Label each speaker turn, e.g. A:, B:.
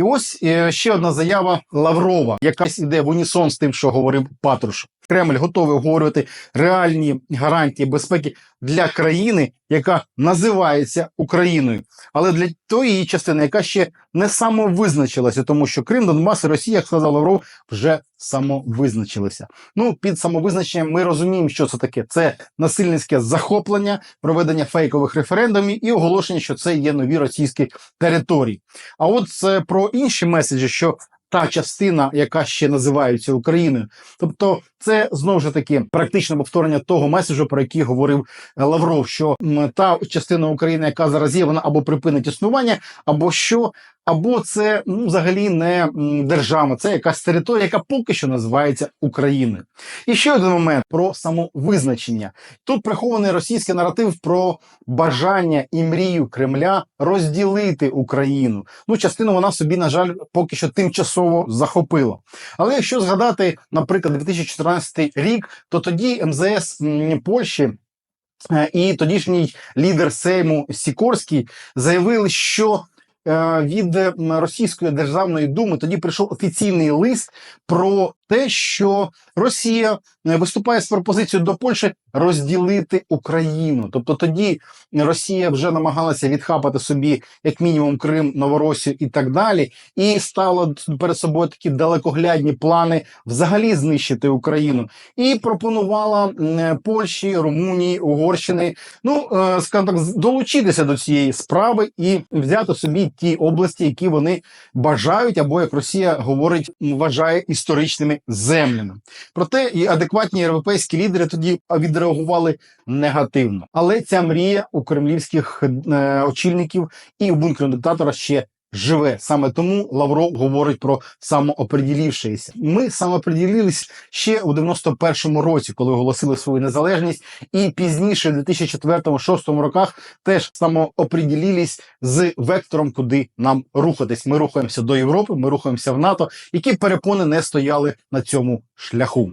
A: І ось е, ще одна заява Лаврова, яка йде в унісон з тим, що говорив Патруш. Кремль готовий обговорювати реальні гарантії безпеки для країни, яка називається Україною, але для тої частини, яка ще не самовизначилася, тому що Крим, Донбас і Росія, як сказав Лавров, вже самовизначилися. Ну, під самовизначенням ми розуміємо, що це таке. Це насильницьке захоплення, проведення фейкових референдумів і оголошення, що це є нові російські території. А от це про інші меседжі, що та частина, яка ще називається Україною, тобто це знову ж таки практичне повторення того меседжу, про який говорив е, Лавров, що та частина України, яка зараз є, вона або припинить існування, або що, або це ну, взагалі не держава, це якась територія, яка поки що називається Україною. І ще один момент про самовизначення. Тут прихований російський наратив про бажання і мрію Кремля розділити Україну. Ну, частину вона собі, на жаль, поки що тимчасово захопила. Але якщо згадати, наприклад, 2014 рік, то тоді МЗС Польщі. е, І тодішній лідер Сейму Сікорський заявили, що від Російської державної думи. Тоді прийшов офіційний лист про те, що Росія е, виступає з пропозицією до Польщі розділити Україну. Тобто тоді Росія вже намагалася відхапати собі як мінімум Крим, Новоросію і так далі, і ставила перед собою такі далекоглядні плани взагалі знищити Україну, і пропонувала Польщі, Румунії, Угорщини, ну е, скажімо так, долучитися до цієї справи і взяти собі ті області, які вони бажають, або як Росія говорить, вважає історичними землями. Проте і адекватні європейські лідери тоді відреагували негативно. Але ця мрія у кремлівських е, очільників і у бункерного диктатора ще живе. Саме тому Лавров говорить про самооприділившися. Ми самооприділились ще у 91-му році, коли оголосили свою незалежність, і пізніше, в 2004-2006 роках, теж самооприділились з вектором, куди нам рухатись. Ми рухаємося до Європи, ми рухаємося в НАТО, які перепони не стояли на цьому шляху.